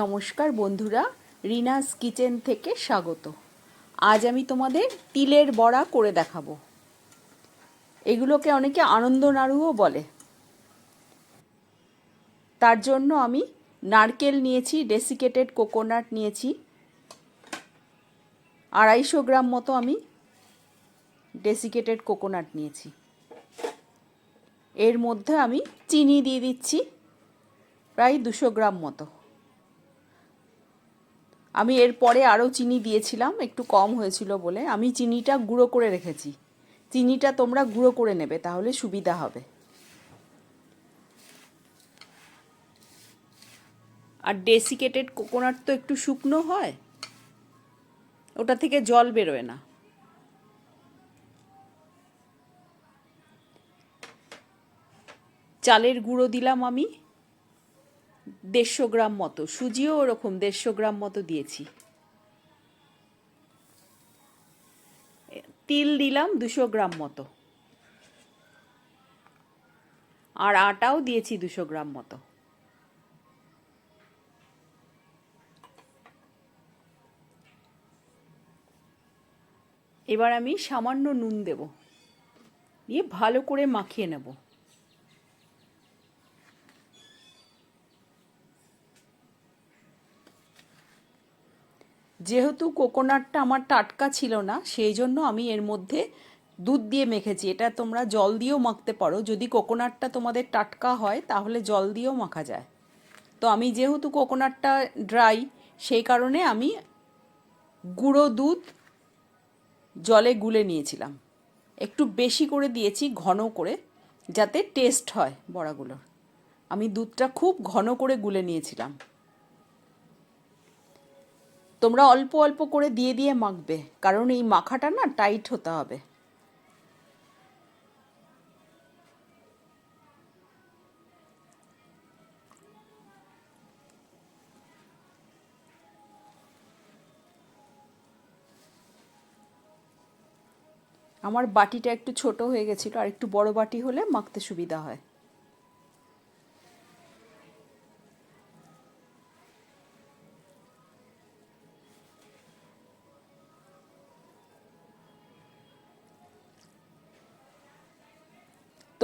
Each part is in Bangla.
নমস্কার বন্ধুরা, রিনাস কিচেন থেকে স্বাগত। আজ আমি তোমাদের তিলের বড়া করে দেখাবো। এগুলোকে অনেকে আনন্দ নাড়ুও বলে। তার জন্য আমি নারকেল নিয়েছি ডেসিকেটেড কোকোনাট নিয়েছি। আড়াইশো গ্রাম মতো আমি ডেসিকেটেড কোকোনাট নিয়েছি। এর মধ্যে আমি চিনি দিয়ে দিচ্ছি, প্রায় দুশো গ্রাম মতো। আমি এরপরে আরও চিনি দিয়েছিলাম, একটু কম হয়েছিল বলে। আমি চিনিটা গুঁড়ো করে রেখেছি। চিনিটা তোমরা গুঁড়ো করে নেবে, তাহলে সুবিধা হবে। আর ডেসিকেটেড কোকোনাট তো একটু শুকনো হয়, ওটা থেকে জল বেরোয় না। চালের গুঁড়ো দিলাম আমি। দেড়শো গ্রাম মতো। সুজিও ওরকম দেড়শো গ্রাম মতো দিয়েছি। তিল দিলাম দুশো গ্রাম মতো। আর আটাও দিয়েছি দুশো গ্রাম মতো। এবার আমি সামান্য নুন দেব। দিয়ে ভালো করে মাখিয়ে নেব। যেহেতু কোকোনাটটা আমার টাটকা ছিল না, সেই জন্য আমি এর মধ্যে দুধ দিয়ে মেখেছি। এটা তোমরা জল দিয়েও মাখতে পারো। যদি কোকোনাটটা তোমাদের টাটকা হয়, তাহলে জল দিয়েও মাখা যায়। তো আমি যেহেতু কোকোনাটটা ড্রাই, সেই কারণে আমি গুঁড়ো দুধ জলে গুলে নিয়েছিলাম। একটু বেশি করে দিয়েছি, ঘন করে, যাতে টেস্ট হয় বড়াগুলোর। আমি দুধটা খুব ঘন করে গুলে নিয়েছিলাম। তোমরা অল্প অল্প করে দিয়ে দিয়ে মাখবে। কারণ এই মাখাটা না টাইট হতে হবে। আমার বাটিটা একটু ছোট হয়ে গেছিল, আর একটু বড় বাটি হলে মাখতে সুবিধা হয়।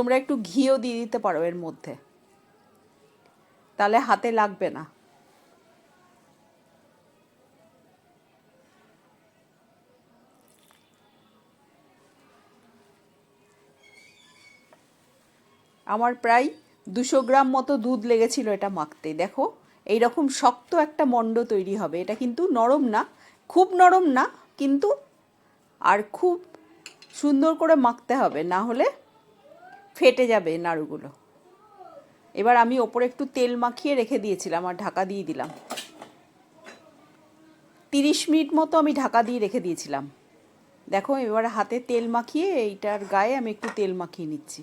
তোমরা একটু ঘিও দিয়ে দিতে পারো এর মধ্যে। তাহলে হাতে লাগবে না। আমার প্রায় দুশো গ্রাম মতো দুধ লেগেছিল এটা মাখতে। দেখো এই রকম শক্ত একটা মণ্ড তৈরি হবে। এটা কিন্তু নরম না, খুব নরম না, কিন্তু আর খুব সুন্দর করে মাখতে হবে। না হলে ফেটে যাবে নাড়ুগুলো। এবার আমি ওপরে একটু তেল মাখিয়ে রেখে দিয়েছিলাম আর ঢাকা দিয়ে দিলাম। তিরিশ মিনিট মতো আমি ঢাকা দিয়ে রেখে দিয়েছিলাম। দেখো, এবার হাতে তেল মাখিয়ে এইটার গায়ে আমি একটু তেল মাখিয়ে নিচ্ছি।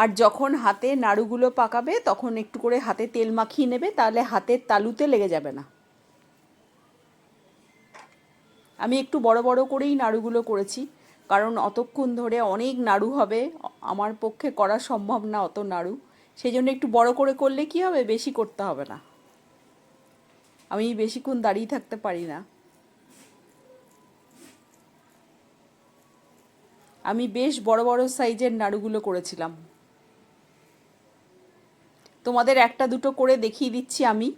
আর যখন হাতে নাড়ুগুলো পাকাবে, তখন একটু করে হাতে তেল মাখিয়ে নেবে, তাহলে হাতের তালুতে লেগে যাবে না। আমি একটু বড় বড় করেই নাড়ুগুলো করেছি, কারণ অতক্ষণ ধরে অনেক নাড়ু হবে, আমার পক্ষে করা সম্ভব না অত নাড়ু। সেই জন্য একটু বড় করে করলে কি হবে, বেশি করতে হবে না। আমি বেশিক্ষণ দাঁড়িয়ে থাকতে পারি না। আমি বেশ বড় বড় সাইজের নাড়ুগুলো করেছিলাম। তোমাদের একটা দুটো করে দেখিয়ে দিচ্ছি আমি।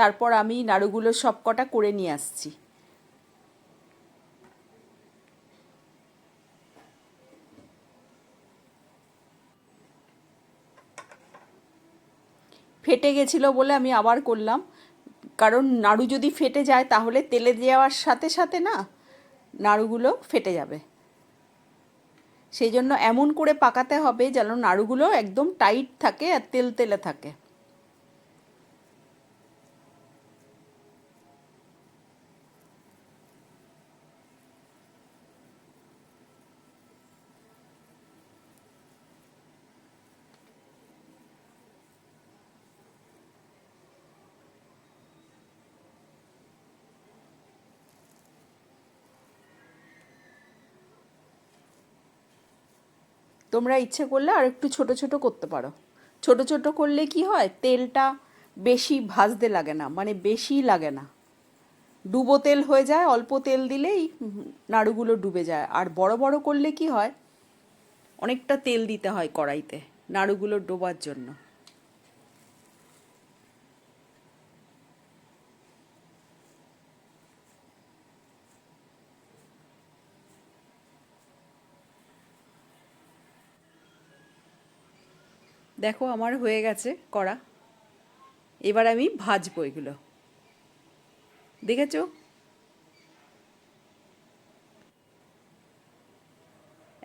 তারপর আমি নাড়ুগুলো সব কটা করে নিয়ে আসছি। ফেটে গেছিল বলে আমি আবার করলাম। কারণ নাড়ু যদি ফেটে যায় তাহলে তেলে দেওয়ার সাথে সাথে না নাড়ুগুলো ফেটে যাবে। সেই জন্য এমন করে পাকাতে হবে যেন নাড়ুগুলো একদম টাইট থাকে আর তেল তেলে থাকে। তোমরা ইচ্ছে করলে আর একটু ছোট ছোট করতে পারো। ছোট ছোট করলে কি হয়? তেলটা বেশি ভাজতে লাগে না মানে বেশি লাগে না। ডুবো তেল হয়ে যায়, অল্প তেল দিলেই নাড়ুগুলো ডুবে যায়। আর বড় বড় করলে কি হয়? অনেকটা তেল দিতে হয় কড়াইতে নাড়ুগুলো ডোবার জন্য। দেখো আমার হয়ে গেছে করা এবার আমি ভাজবো এগুলো। দেখেছ?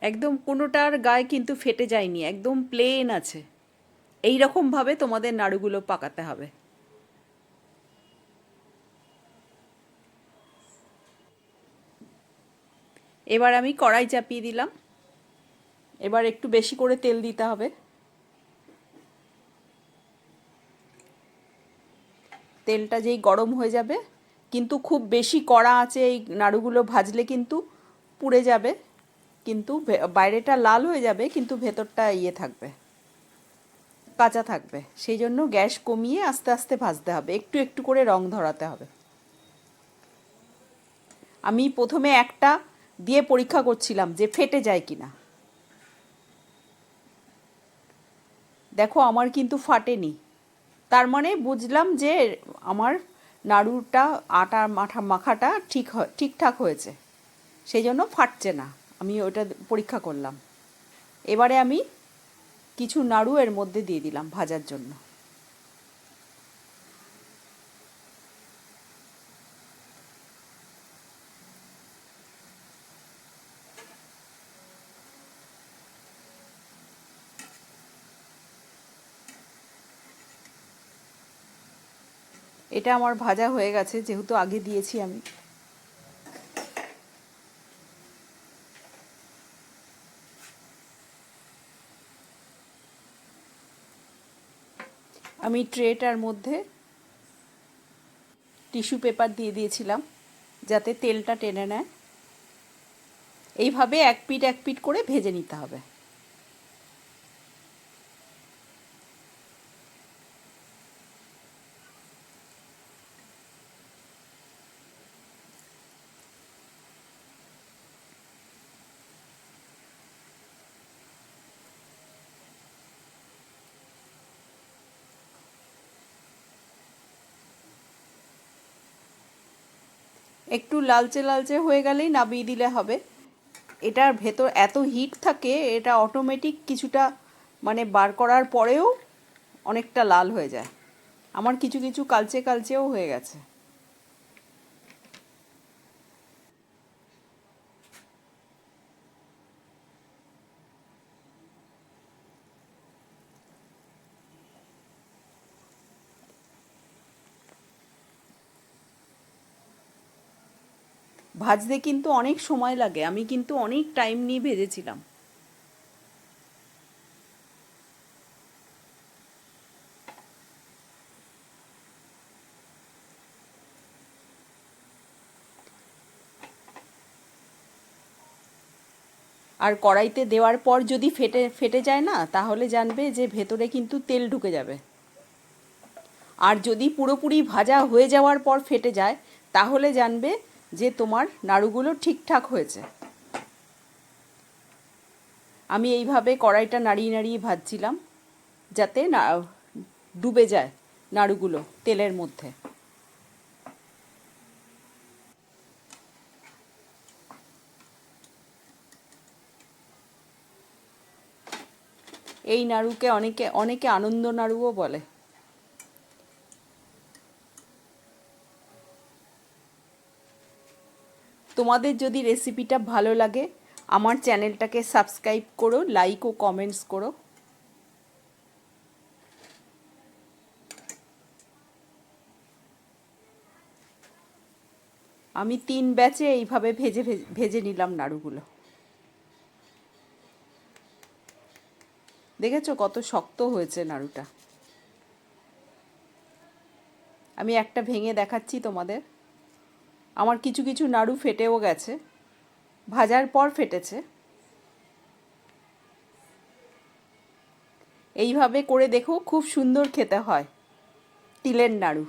একদম কোনোটার গায়ে কিন্তু ফেটে যায়নি, একদম প্লেন আছে। এই রকমভাবে তোমাদের নাড়ুগুলো পাকাতে হবে। এবার আমি কড়াই চাপিয়ে দিলাম। এবার একটু বেশি করে তেল দিতে হবে। তেলটা যেই গরম হয়ে যাবে, কিন্তু খুব বেশি কড়া আছে এই নাড়ুগুলো ভাজলে কিন্তু পুড়ে যাবে, কিন্তু বাইরেটা লাল হয়ে যাবে, কিন্তু ভেতরটা ইয়ে থাকবে, কাঁচা থাকবে। সেই জন্য গ্যাস কমিয়ে আস্তে আস্তে ভাজতে হবে, একটু একটু করে রং ধরাতে হবে। আমি প্রথমে একটা দিয়ে পরীক্ষা করছিলাম যে ফেটে যায় কিনা। দেখো, আমার কিন্তু ফাটেনি। তার মানে বুঝলাম যে আমার নাড়ুটা, আটা, মাঠা, মাখাটা ঠিক ঠিকঠাক হয়েছে। সেই জন্য ফাটছে না। আমি ওটা পরীক্ষা করলাম। এবারে আমি কিছু নাড়ু এর মধ্যে দিয়ে দিলাম ভাজার জন্য। এটা আমার ভাজা হয়ে গেছে, যেহেতু আগে দিয়েছি আমি। আমি ট্রেটার মধ্যে টিস্যু পেপার দিয়ে দিয়েছিলাম, যাতে তেলটা টেনে নেয়। এইভাবে এক পিট এক পিট করে ভেজে নিতে হবে। একটু লালচে লালচে হয়ে গেলেই নাবিয়ে দিলে হবে। এটার ভেতর এত হিট থাকে, এটা অটোমেটিক কিছুটা মানে বার করার পরেও অনেকটা লাল হয়ে যায়। আমার কিছু কিছু কালচে কালচেও হয়ে গেছে। ভাজতে কিন্তু অনেক সময় লাগে। আমি কিন্তু অনেক টাইম নিয়ে ভেজেছিলাম। আর কড়াইতে দেওয়ার পর যদি ফেটে ফেটে যায় না, তাহলে জানবে যে ভেতরে কিন্তু তেল ঢুকে যাবে। আর যদি পুরোপুরি ভাজা হয়ে যাওয়ার পর ফেটে যায়, তাহলে জানবে যে তোমার নাড়ুগুলো ঠিকঠাক হয়েছে। আমি এইভাবে কড়াইটা নাড়িয়ে নাড়িয়ে ভাজছিলাম, যাতে না, ডুবে যায় নাড়ুগুলো তেলের মধ্যে। এই নাড়ুকে অনেকে অনেকে আনন্দ নাড়ুও বলে। তোমাদের যদি রেসিপিটা ভালো লাগে, আমার চ্যানেলটাকে সাবস্ক্রাইব করো লাইক ও কমেন্টস করো। আমি তিন ব্যাচে এইভাবে ভেজে, ভেজে- নিলাম নাড়ুগুলো। দেখেছ কত শক্ত হয়েছে নাড়ুটা? আমি একটা ভেঙে দেখাচ্ছি তোমাদের। আমার কিছু কিছু নাড়ু ফেটেও গেছে। ভাজার পর ফেটেছে। এইভাবে করে দেখো, খুব সুন্দর খেতে হয়। তিলের নাড়ু।